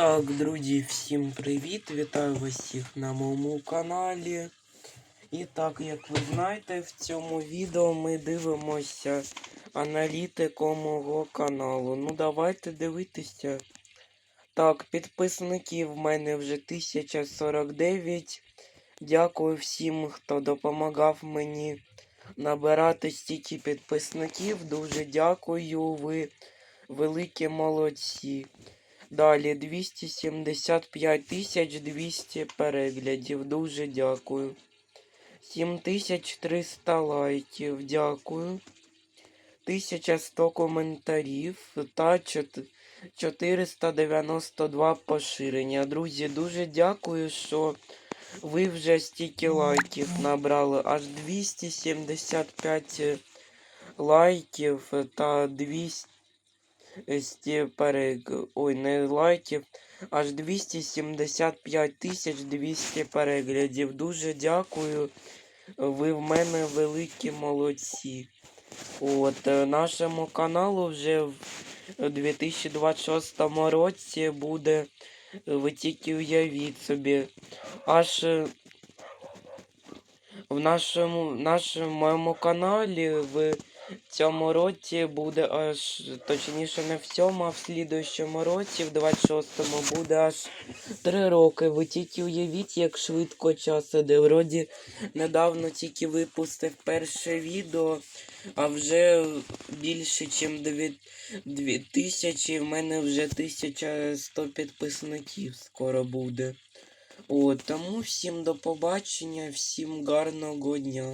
Так, друзі, всім привіт! Вітаю вас на моєму каналі. І так, як ви знаєте, в цьому відео ми дивимося аналітику мого каналу. Ну, давайте дивитися. Так, підписників в мене вже 1049. Дякую всім, хто допомагав мені набирати стільки підписників. Дуже дякую, ви великі молодці. Далі 275 тисяч 200 переглядів. Дуже дякую. 7300 лайків. Дякую. 1100 коментарів та 492 поширення. Друзі, дуже дякую, що ви вже стільки лайків набрали. Аж 275 лайків та 200 200 перег... Ой, не лайків, аж 275 тисяч 200 переглядів. Дуже дякую. Ви в мене великі молодці. От, е, нашому каналу вже в 2026 році буде, ви тільки уявіть собі, аж е, в нашому, нашому моєму каналі в цьому році буде аж, точніше не в цьому, а в слідуючому році, в 26-му, буде аж 3 роки. Ви тільки уявіть, як швидко час іде. Вроді недавно тільки випустив перше відео, а вже більше, ніж 2000, в мене вже 1100 підписників скоро буде. От, тому всім до побачення, всім гарного дня.